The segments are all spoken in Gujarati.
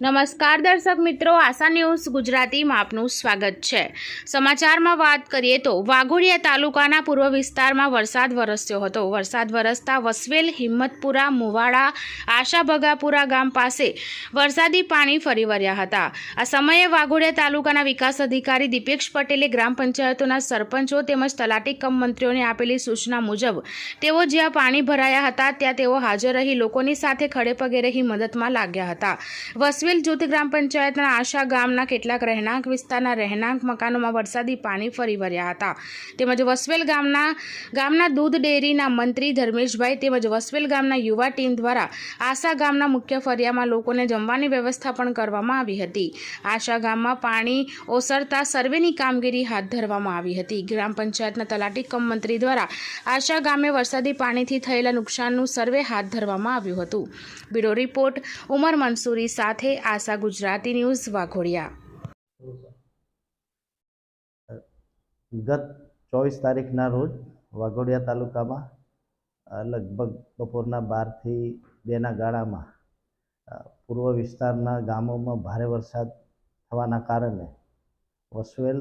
નમસ્કાર દર્શક મિત્રો, આશા ન્યૂઝ ગુજરાતીમાં આપનું સ્વાગત છે. સમાચારમાં વાત કરીએ તો, વાઘોડિયા તાલુકાના પૂર્વ વિસ્તારમાં વરસાદ વરસ્યો હતો. વરસાદ વરસતા વસવેલ, હિંમતપુરા, મુવાડા આશા ભગાપુરા ગામ પાસે વરસાદી પાણી ફરી વળ્યા હતા. આ સમયે વાઘોડિયા તાલુકાના વિકાસ અધિકારી દીપેક્ષ પટેલે ગ્રામ પંચાયતોના સરપંચો તેમજ તલાટી કમ મંત્રીઓને આપેલી સૂચના મુજબ, તેઓ જ્યાં પાણી ભરાયા હતા, ત્યાં તેઓ હાજર રહી, લોકોની સાથે ખડેપગે રહી મદદમાં લાગ્યા હતા. વસવેલ જૂથ ગ્રામ પંચાયતના આશા ગામના કેટલાક રહેણાંક વિસ્તારના રહેણાંક મકાનોમાં વરસાદી પાણી ફરી વળ્યા હતા. તેમજ વસવેલ ગામના ગામના દૂધ ડેરીના મંત્રી ધર્મેશભાઈ તેમજ વસવેલ ગામના યુવા ટીમ દ્વારા આશા ગામના મુખ્ય ફરિયામાં લોકોને જમવાની વ્યવસ્થા પણ કરવામાં આવી હતી. આશા ગામમાં પાણી ઓસરતા સર્વેની કામગીરી હાથ ધરવામાં આવી હતી. ગ્રામ પંચાયતના તલાટી કમ મંત્રી દ્વારા આશા ગામે વરસાદી પાણીથી થયેલા નુકસાનનું સર્વે હાથ ધરવામાં આવ્યું હતું. બ્યુરો રિપોર્ટ, ઉમર મંસૂરી સાથે આશા ગુજરાતી ન્યૂઝ વાઘોડિયા. ગત ચોવીસ તારીખના રોજ વાઘોડિયા તાલુકામાં લગભગ બપોરના બારથી બેના ગાળામાં પૂર્વ વિસ્તારના ગામોમાં ભારે વરસાદ થવાના કારણે વસવેલ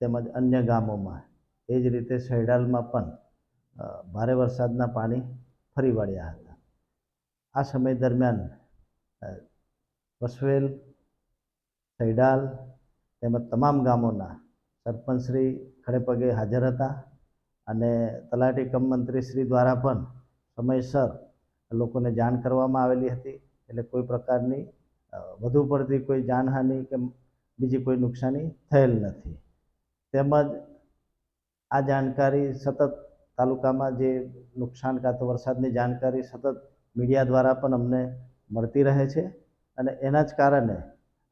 તેમજ અન્ય ગામોમાં એ જ રીતે સૈડાલમાં પણ ભારે વરસાદના પાણી ફરી વળ્યા હતા. આ સમય દરમિયાન અ, વસવેલ સૈડાલ તેમજ તમામ ગામોના સરપંચશ્રી ખડેપગે હાજર હતા અને તલાટી કમ મંત્રીશ્રી દ્વારા પણ સમયસર લોકોને જાણ કરવામાં આવેલી હતી. એટલે કોઈ પ્રકારની વધુ પડતી કોઈ જાનહાનિ કે બીજી કોઈ નુકસાની થયેલ નથી. તેમજ આ જાણકારી સતત તાલુકામાં જે નુકસાન કાં તો વરસાદની જાણકારી સતત મીડિયા દ્વારા પણ અમને મળતી રહે છે. અને એના જ કારણે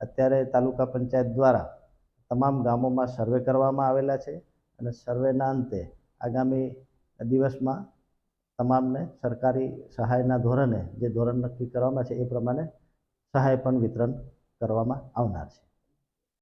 અત્યારે તાલુકા પંચાયત દ્વારા તમામ ગામોમાં સર્વે કરવામાં આવેલા છે અને સર્વેના અંતે આગામી દિવસમાં તમામને સરકારી સહાયના ધોરણે જે ધોરણ નક્કી કરવામાં છે એ પ્રમાણે સહાય પણ વિતરણ કરવામાં આવનાર છે.